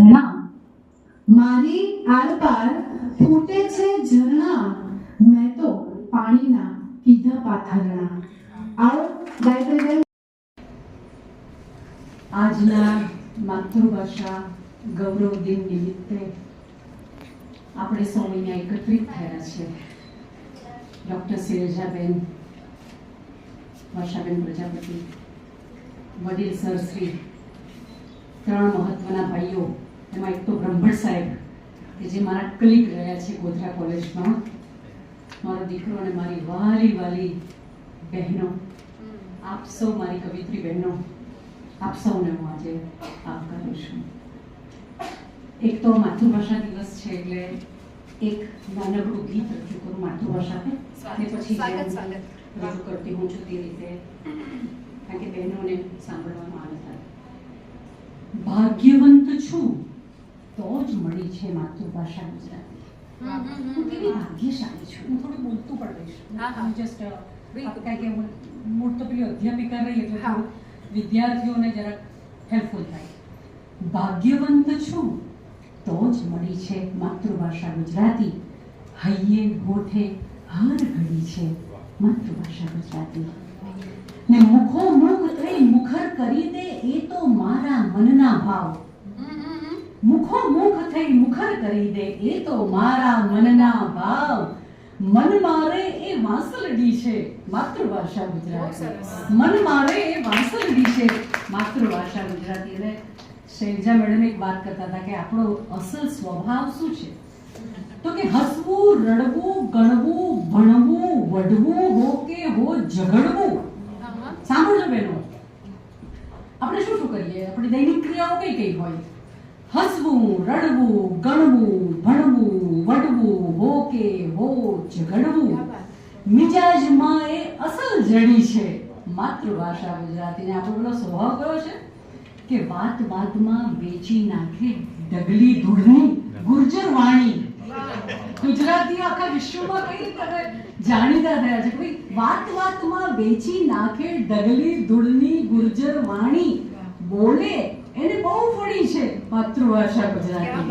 ધરણા મારી આરપાર ફૂટે છે ઝરણા. મેં તો પાણીના કીધા પાથરણા. આવો ગાયત્રી આજના માતૃભાષા ગૌરવ દિન નિમિત્તે આપણે સૌ અહીંયા એકત્રિત થયા છે. ડૉક્ટર શિરેજાબેન, વર્ષાબેન પ્રજાપતિ, વડીલ સર શ્રી, ત્રણ મહત્વના ભાઈઓ એમાં એક તો બ્રહ્મણ સાહેબ કે જે મારા કલીગ રહ્યા છે ગોધરા કોલેજમાં. મારો દીકરો અને મારી વાલી વાલી બહેનો. આપ સૌ મારી કવિત્રી બહેનો આપ સૌને હું આજે આવકારું છું. એક તો માતૃભાષા દિવસ છે એટલે એક નાનકડું ગીત રજૂ કરું માતૃભાષા પર પછી રજૂ કરતી હું છું તે રીતે કારણ કે બહેનોને સાંભળવામાં આવે. ભાગ્યવંત છું. તો જ મળી છે માતૃભાષા ગુજરાતી. હું કેવી ભાગ્યશાળી છું? હું થોડું બોલતું પણ રહીશ. જસ્ટ કારણ કે હું મૂળ તો પેલી અધ્યાપિકા રહી એટલે વિદ્યાર્થીઓને જરા હેલ્પફુલ થાય. ભાગ્યવંત છું તો જ મળી છે માતૃભાષા ગુજરાતી. હૈયે હોઠે હર ઘડી છે માતૃભાષા ગુજરાતી. ને મુખો મુખ થઈ મુખર કરી દે એ તો મારા મનના ભાવ. મુખો મુખ થઈ મુખર કરી દે એ તો મારા મનના ભાવ. મન મારે એ વાંસલડી છે માતૃભાષા ગુજરાતી. મન મારે એ વાંસલડી છે માતૃભાષા ગુજરાતી. અને શૈલજા મેડમ એક વાત કરતા હતા કે આપણો અસલ સ્વભાવ શું છે? તો કે હસવું રડવું ગણવું ભણવું વઢવું હો કે હો ઝઘડવું. સાંભળજો બહેનો આપણે શું શું કરીએ? આપણી દૈનિક ક્રિયાઓ કઈ કઈ હોય? હસવું રડવું ગણવું ભણવું વડવું હો કે હો ઝઘડવું. મિજાજમાં એ અસલ જડી છે. માતૃભાષા ગુજરાતીને આપણો પેલો સ્વભાવ કયો છે? કે વાત વાતમાં વેચી નાખે ડગલી ધૂળની ગુર્જર વાણી. ગુજરાતી આખા વિશ્વમાં કઈ રીતે જાણીતા થયા છે ભાઈ વાત વાતમાં વેચી નાખે ડગલી ધૂળની ગુર્જર વાણી. બોલે એને બહુ ફળી છે માતૃભાષા ગુજરાતી.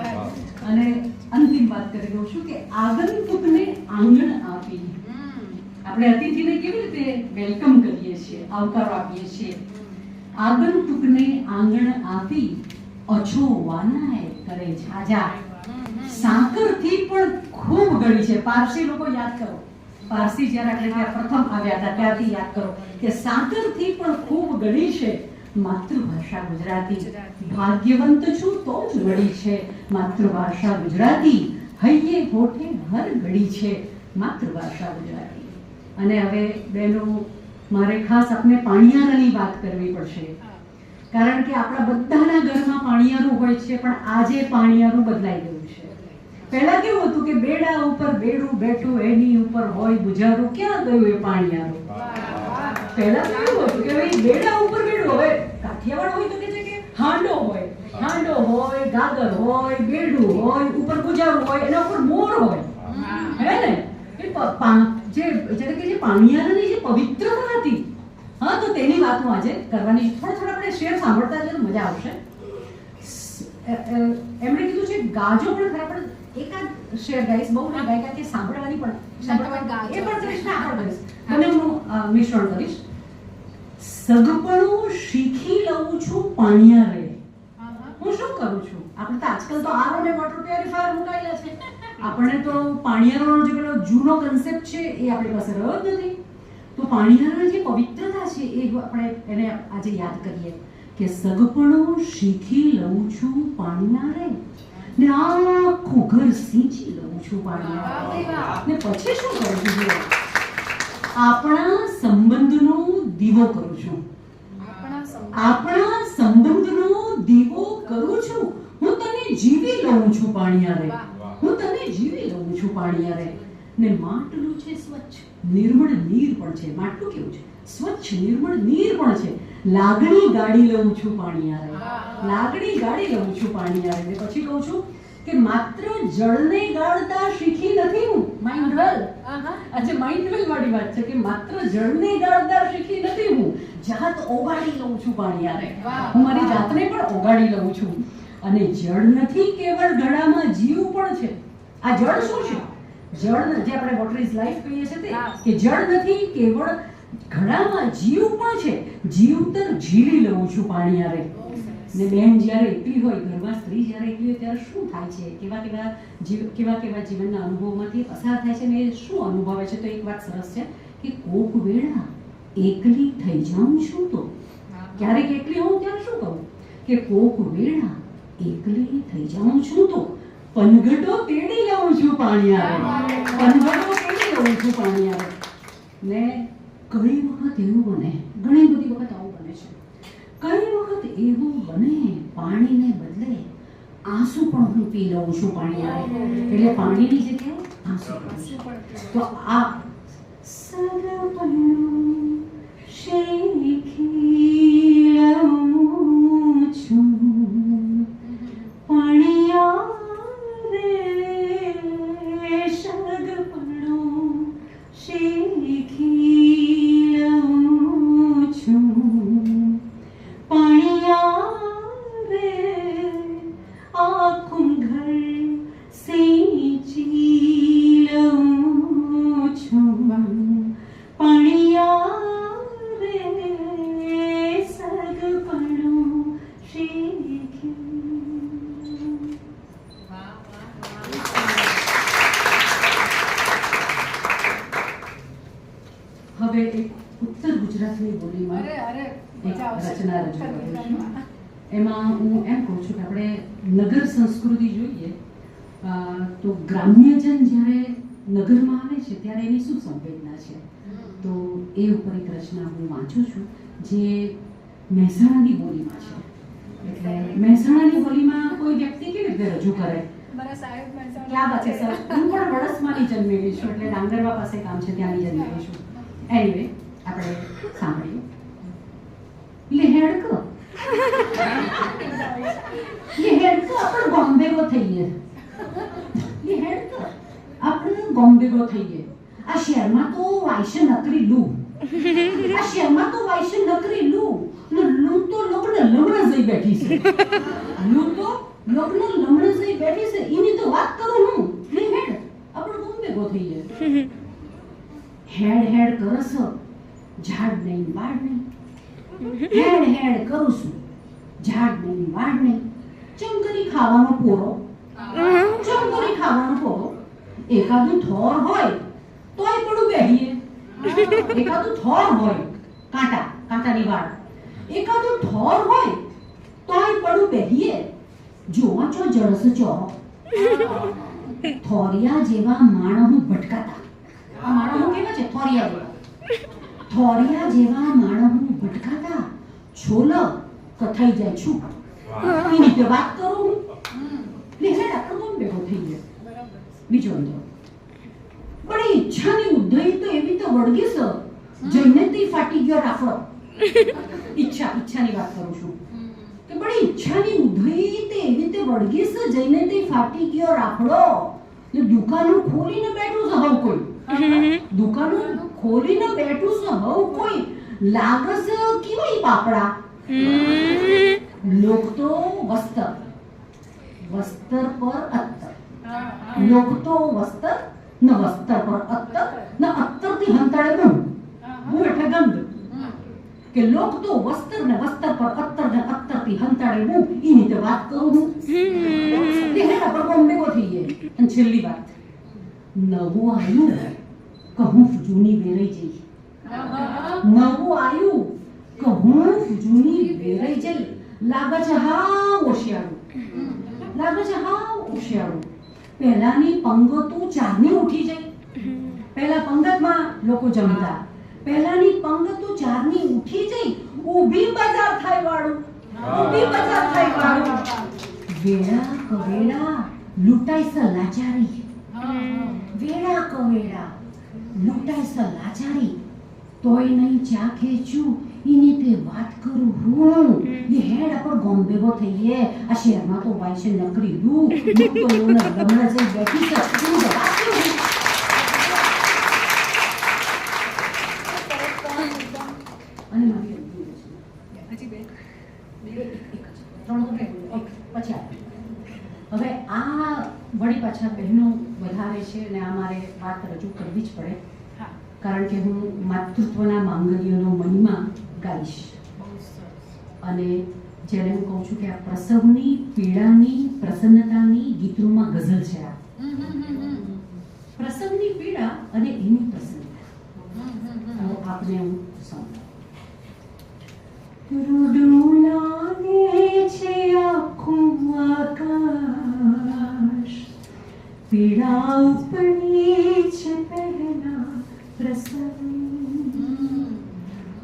અને અંતિમ વાત કરી દઉં છું કે આગંતુકને આંગણ આપી. આપણે અતિથિને કેવી રીતે વેલકમ કરીએ છીએ આવકારો આપીએ છીએ? આગંતુકને આંગણ આપી અછો વાનાય કરે છાજા. સાકરથી પણ ખૂબ ગળી છે. પારસી લોકો યાદ કરો. પારસી જ્યારે આપણે ત્યાં પ્રથમ આવ્યા હતા ત્યારથી યાદ કરો કે સાકરથી પણ ખૂબ ગળી છે. માતૃભાષા ગુજરાતી. ભાગ્યવંત છું તો જ મળી છે. માતૃભાષા ગુજરાતી. હૈયે હોઠે હર ઘડી છે. માતૃભાષા ગુજરાતી. અને હવે બેનો મારે ખાસ આપને પાણિયારાની વાત કરવી પડશે. કારણ કે આપણા બધાના ઘરમાં પાણિયારું હોય છે પણ આજે પાણિયારું બદલાઈ ગયું છે. પહેલા કેવું હતું કે બેડા ઉપર બેડું બેઠું એની ઉપર હોય બુજારું ક્યાં ગયું એ પાણિયારું. પહેલા કેવું હતું કે ભાઈ બેડા ઉપર હવે કાઠિયાવાડ હોય તો કે છે કે હાંડો હોય? હાંડો હોય ગાગર હોય બેડું હોય ઉપર ગુજારું હોય એના ઉપર મોર હોય. હે. ને? એ જે જેને કે જે પાણિયારાની જે પવિત્રતા હતી હા તો તેની વાત હું આજે કરવાની થોડા થોડા આપણે શેર સાંભળતા જઈએ તો મજા આવશે. એમણે કીધું છે ગાજો પણ ખરા પણ એકાદ શેર ગાઈશ બહુ ના ગાયકા કે સાંભળવાની પણ સાંભળવાની એ પણ કરીશ ને આ પણ કરીશ અને હું મિશ્રણ કરીશ. સગપણું શીખી લઉં છું પાણિયા રે હા, શું કરું છું? આપણે તો આજકાલ તો આર અને વોટર પ્યોરિફાયર મુકાયેલા છે. આપણે તો પાણિયારોનો જે પેલો જૂનો કન્સેપ્ટ છે એ આપણી પાસે રહ્યો જ નથી. તો પાણીયારોની જે પવિત્રતા છે એ આપણે એને આજે યાદ કરીએ કે સગપણું શીખી લઉં છું પાણીના રે ને આખું ઘર સિંચી લઉં છું પાણીના. ને પછી શું કરું છું? આપણા સંબંધનો દીવો કરું છું. આપણા સૌ- સંબંધનો દીવો કરું છું. હું તને જીવી લઉં છું પાણીયારે. હું તને જીવી લઉં છું પાણીયારે. ને માટલું છે સ્વચ્છ. નિર્મળ નીર પણ છે. માટલું કેવું છે? સ્વચ્છ નિર્મળ નીર પણ છે. લાગણી ગાડી લઉં છું પાણીયારે. લાગણી ગાડી લઉં છું પાણીયારે. ને પછી કહું છું કે માત્ર જળને ગાળતા શીખી નથી હું? માઇન્ડ વેલ આજે માઇન્ડ વેલ વાળી વાત છે કે માત્ર જળને ગાળતા શીખી નથી હું જાત ઓગાળી લઉં છું પાણી યારે હું મારી જાતને પણ ઓગાળી લઉં છું. અને જળ નથી કેવળ ઘડામાં જીવ પણ છે. આ જળ શું છે? જળ જે આપણે વોટર ઇઝ લાઈફ કહીએ છીએ તે કે જળ નથી કેવળ ઘડામાં જીવ પણ છે. જીવતર ઝીલી લઉં છું પાણી આરે ને બેન જ્યારે એકલી હોય, ઘરમાં સ્ત્રી જ્યારે એકલી હોય, ત્યારે શું થાય છે? કેવા કેવા જીવ, કેવા કેવા જીવનના અનુભવમાંથી પસાર થાય છે ને એ શું અનુભવે છે? તો એક વાત સરસ છે કે કોક વેળા એકલી થઈ જાઉં છું તો. ક્યારેક એકલી હોઉં ત્યારે શું કહું? કે કોક વેળા એકલી થઈ જાઉં છું તો. પનઘટો તેડી લઉં છું પાણી આવે. પનઘટો તેડી લઉં છું પાણી આવે. ને ઘણી વખત એવું બને? ઘણી બધી વખત આવું બને છે. કઈ એવું બને પાણીને બદલે આંસુ પણ હું પી લઉં છું પાણી આવે એટલે પાણીની જગ્યાએ આંસુ. તો આ સગપણું શેખી એમાં હું એમ કહું છું કે આપણે નગર સંસ્કૃતિ જોઈએ તો ગ્રામ્યજન જ્યારે નગરમાં આવે છે ત્યારે એની શું સંવેદના છે? તો એ ઉપર એક રચના હું વાંચું છું જે મહેસાણાની બોલીમાં છે. એટલે મહેસાણાની બોલીમાં કોઈ વ્યક્તિ કેવી રીતે રજૂ કરે? ક્યાં વાત છે સર હું પણ વડસમાંની જન્મેલી છું એટલે ડાંગરવા પાસે કામ છે ત્યાંની જન્મેલી છું. એનીવે આપણે સાંભળીએ. લેહેડ આપણે આપણે બોમ્બે કો થઈએ આ શહેરમાં તો વાયસે નકરી લૂ આ શહેરમાં તો નકરી લૂ લૂ તો લગ્ન લગ્ન જઈ બેઠી લૂ તો લગ્ન લગ્ન જઈ બેઠી એની તો વાત કરું હું લેહેડ આપણે બોમ્બે કો થઈએ હેડ હેડ કરસ ઝાડ નહીં બાડ નહીં હેડ હેડ કરું છું ઝાડ નહીં વાડ નહીં ચમકરી ખાવાનો પોરો ચમકરી ખાવાનો પોરો એકાદું થોર હોય, તોય પડું બેહીએ. એકાદું થોર હોય, કાંટા, કાંટાની વાડ એકાદું થોર હોય, તોય પડું બેહીએ. જોવા ચો જળસ છો થોરિયા જેવા માણસ ભટકાતા. આ માણસ કેવા છે? થોરિયા જેવા. થોરિયા જેવા માણસ ભટકાતા. છોલ કથાઈ જાય છું. એની રીતે વાત કરું. હું એટલે આપણે કોણ ભેગો થઈ ગયો. બીજો અંધો પણ ઈચ્છાની ઉદય તો એવી તો વળગી સર જઈને તી ફાટી ગયો રાફડો. ઈચ્છા, ઈચ્છાની વાત કરું છું. કે પણ ઈચ્છાની ઉદય તે એવી રીતે વળગી સર જઈને તે ફાટી ગયો રાફડો. ને દુકાનો ખોલીને બેઠું છે હવ કોઈ. દુકાનો ખોલીને બેઠું છે હવ કોઈ. લાગે છે કેવા ઈ પાપડા લોક તો વસ્ત્ર વસ્ત્ર પર અત્તર લોક તો વસ્ત્ર ન વસ્ત્ર પર અત્તર ન અત્તરથી હંતાળે ગુણ ગુણ એટલે ગંધ કે લોક તો વસ્ત્ર ને વસ્ત્ર પર અત્તર ને અત્તરથી હંતાળે હું ઈ રીતે વાત કરું હું તે હે પર બોમ્બે કો થઈ ગઈ અને છેલ્લી વાત નવું આવ્યું કહું જૂની વેરાઈ જઈ નવું આવ્યું કે હું જૂની વેરાઈ જઈ લાગે છે હા હોશિયારું. લાગે છે હા હોશિયારું. પહેલાની પંગતો ચારની ઉઠી જઈ પહેલા પંગતમાં લોકો જમતા. પહેલાની પંગતો ચારની ઉઠી જઈ ઊભી બજાર થાય વાળું. ઊભી બજાર થાય વાળું. વેળા કવેળા લૂંટાઈ સ લાચારી વેળા કવેળા લૂંટાઈ સ લાચારી તોય નહીં ચા ખેંચું એની તે વાત કરું હું. એ હેડ આપણ બોમ્બેગો થઈએ. આ શહેરમાં તો ભાઈ છે નકરી લૂ હમણાં જઈ બેઠી છે. અને મારી હજી બે. ત્રણ પછી હવે આ વળી પાછા બહેનો વધારે છે અને આ મારે વાત રજૂ કરવી જ પડે. હા. કારણ કે હું માતૃત્વના માંગલ્યોનો મહિમા ગાઈશ. અને જ્યારે હું કહું છું કે આ પ્રસવની પીડાની પ્રસન્નતાની ગીતોમાં ગઝલ છે આ. પ્રસવની પીડા અને એની પ્રસન્નતા. આપને હું સંભળાવું છે આખું આકાશ. પીડા ઉપડી છે પહેલા પ્રસંગ.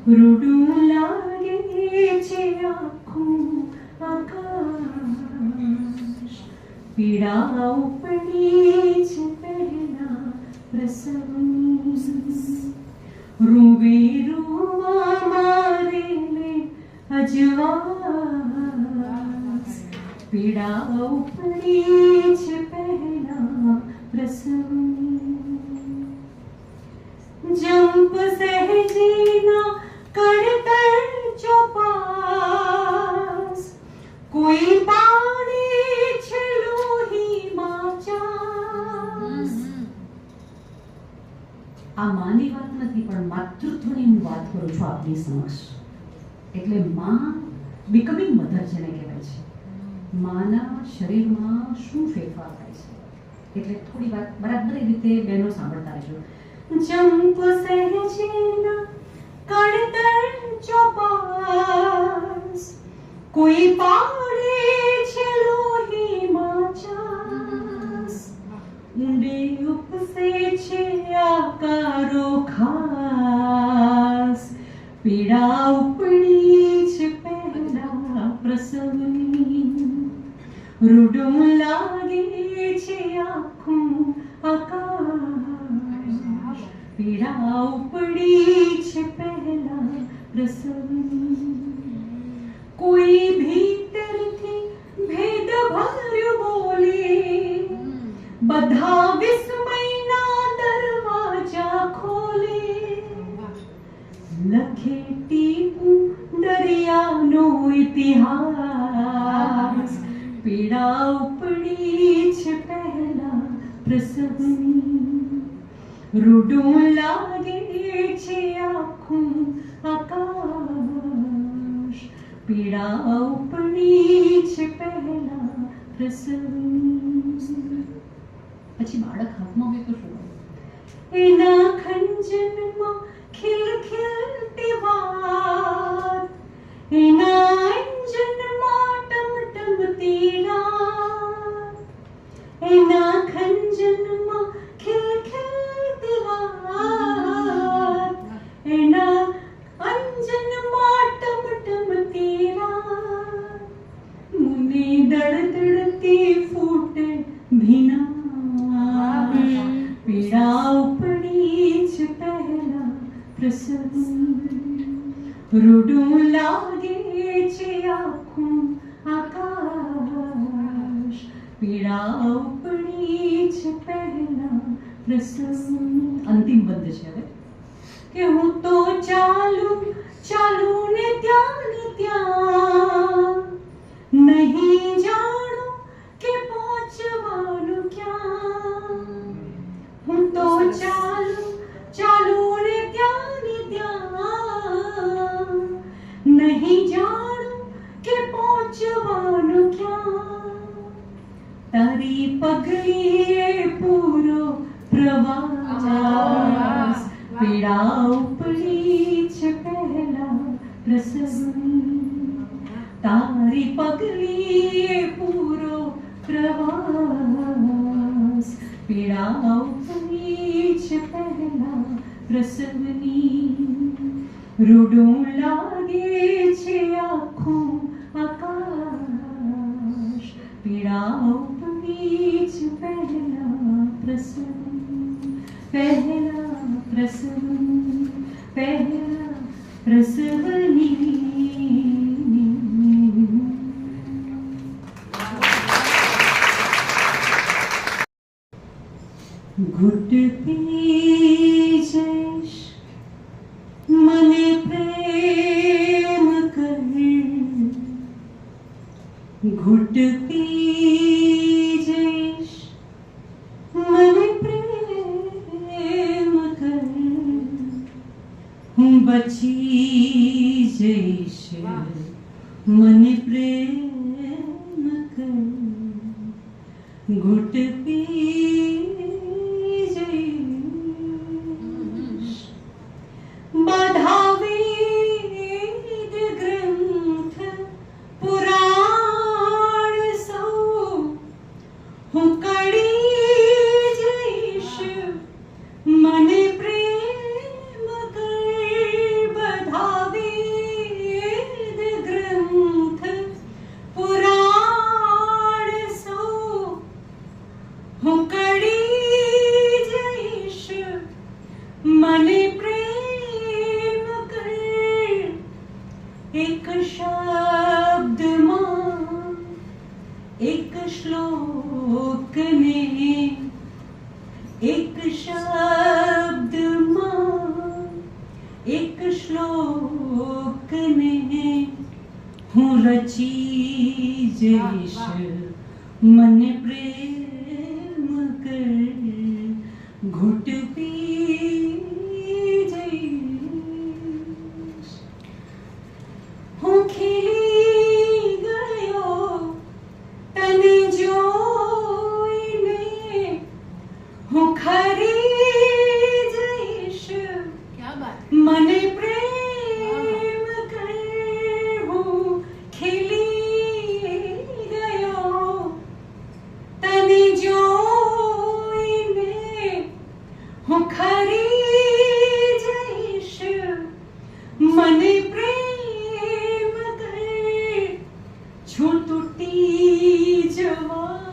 રૂડું લાગે છે આખું આકાશ પીડા ઉપડી છે પહેલા પ્રસંગ રૂવે રૂવા મારે લે અજવાસ પીડા ઉપડી છે પહેલા પ્રસંગ આ માની વાત નથી, પણ માતૃત્વની હું વાત કરું છું આપની સમક્ષ. એટલે માં બિકમિંગ મધર જેને કહેવાય છે. માના શરીરમાં શું ફેરફાર થાય છે? એટલે થોડી વાત બરાબર રીતે બહેનો સાંભળતા રહેજો. જંપ સહેજેના કણતર ચોપાસ. કોઈ પાડે ઊંડે ઉપસે છે આકારો ખાસ. પીડા ઉપડી છે પહેલા પ્રસવની રૂડું લાગે છે આખું આકાશ. પીડા ઉપડી પછી બાળક હાથમાં હોય તો શું એના ખંજનમાં ખીલ ખીલતી વાત એના અંજનમાં ટમટમતી રાત એના ખંજનમાં દળદળતી ફૂટે ભીના પીડા ઉપડી જ પહેલા પ્રસંગ રૂડું લાગે છે આખું આકાશ પીડા ઉપડી જ પહેલા પ્રસંગ અંતિમ બંધ છે હવે કે હું પ્રસંગ તારી પગલીએ પૂરો પ્રવાસ પીડા ઉપડી છે પહેલા પ્રસંગની રૂડું લાગે છે આખું આકાશ પીડા ઉપડી છે પહેલા પ્રસંગ પહેલા મને પ્રેમ કહે ઘૂંટ money. Grandma.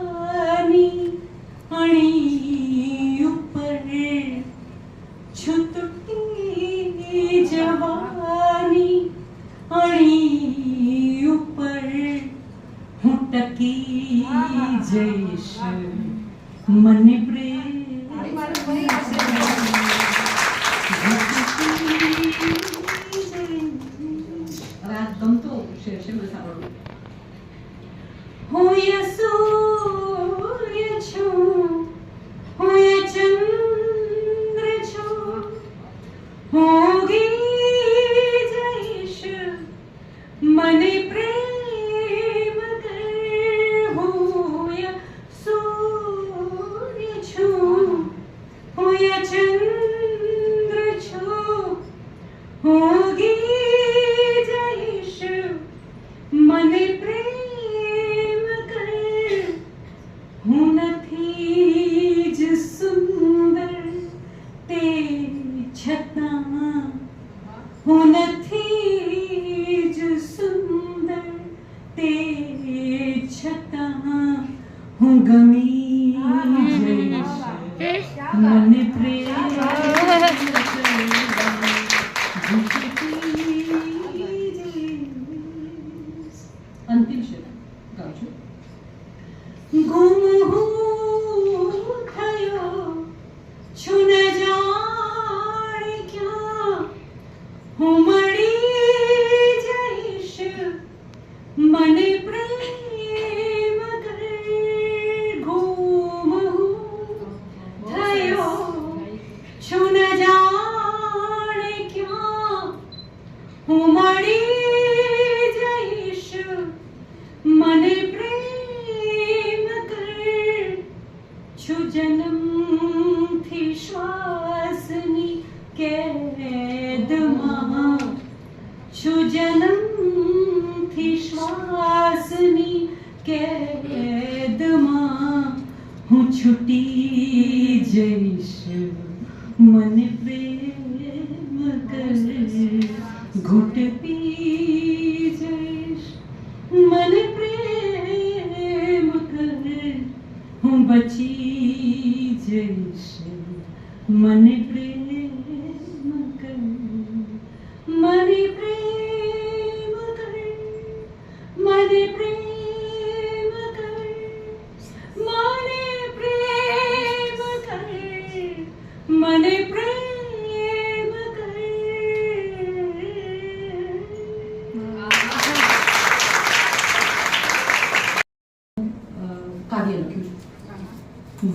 भेदमः सुजलं हि श्वासनि કેદમાં હું છૂટી જઈશ મને પ્રેમ કરે ઘૂંટ પી મને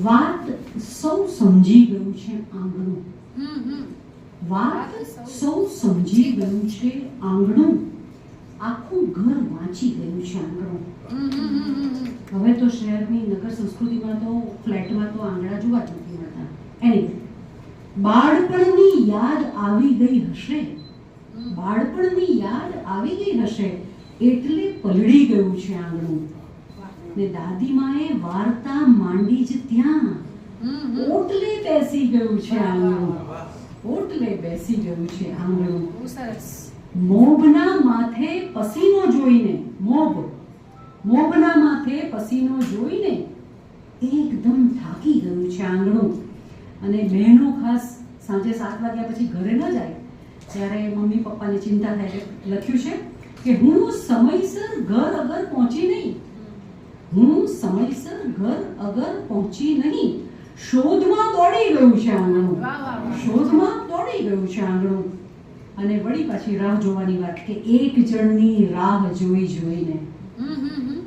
વાત સૌ સમજી ગયું છે આંગણું. વાત સૌ સમજી ગયું છે આંગણું. આખું ઘર વાંચી ગયું છે આંગણું. હવે તો શહેરની નગર સંસ્કૃતિમાં તો ફ્લેટમાં તો આંગણા જોવા જ નથી મળતા એની બાળપણની યાદ આવી ગઈ હશે. બાળપણની યાદ આવી ગઈ હશે એટલે પલળી ગયું છે આંગણું. ને દાદીમાએ વાર્તા માંડી જ ત્યાં. ઓટલે બેસી ગયું છે આંગણું. ઓટલે બેસી ગયું છે આંગણું. મોભના માથે પસીનો જોઈને મોભ. મોભના માથે પસીનો જોઈને એકદમ થાકી ગયું છે આંગણું. અને બહેનો ખાસ સાંજે સાત વાગ્યા પછી ઘરે ન જાય ત્યારે મમ્મી પપ્પાને ચિંતા થાય કે લખ્યું છે કે હું સમયસર ઘર અગર પહોંચી નહીં હું સમયસર ઘર અગર પહોંચી નહીં. શોધમાં દોડી ગયું છે આંગણું. શોધમાં દોડી ગયું છે આંગણું. અને વળી પાછી રાહ જોવાની વાત કે એક જણની રાહ જોઈ જોઈને.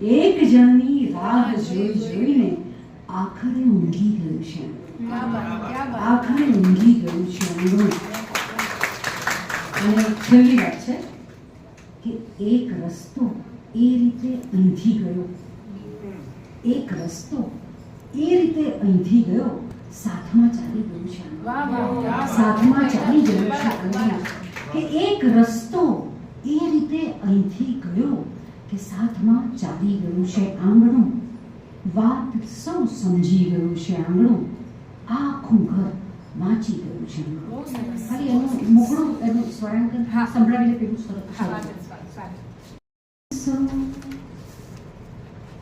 એક જણની રાહ જોઈ જોઈને આખરે ઊંઘી ગયું છે આખરે ઊંઘી ગયું છે આંગણું અને છેલ્લી વાત છે કે એક રસ્તો એ રીતે અહીંથી ગયો એક રસ્તો એ રીતે અહીંથી ગયો સાથમાં ચાલી ગયું છે. સાથમાં ચાલી ગયું છે. કે એક રસ્તો એ રીતે અહીંથી ગયો કે સાથમાં ચાલી ગયું છે આંગણું વાત સૌ સમજી ગયું છે આંગણું આખું ઘર વાંચી ગયું છે ખાલી એનું મોકળું એનું સ્વરાંકન હા. સંભળાવીને પેલું સરસ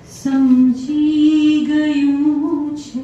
સમજી ગયું છે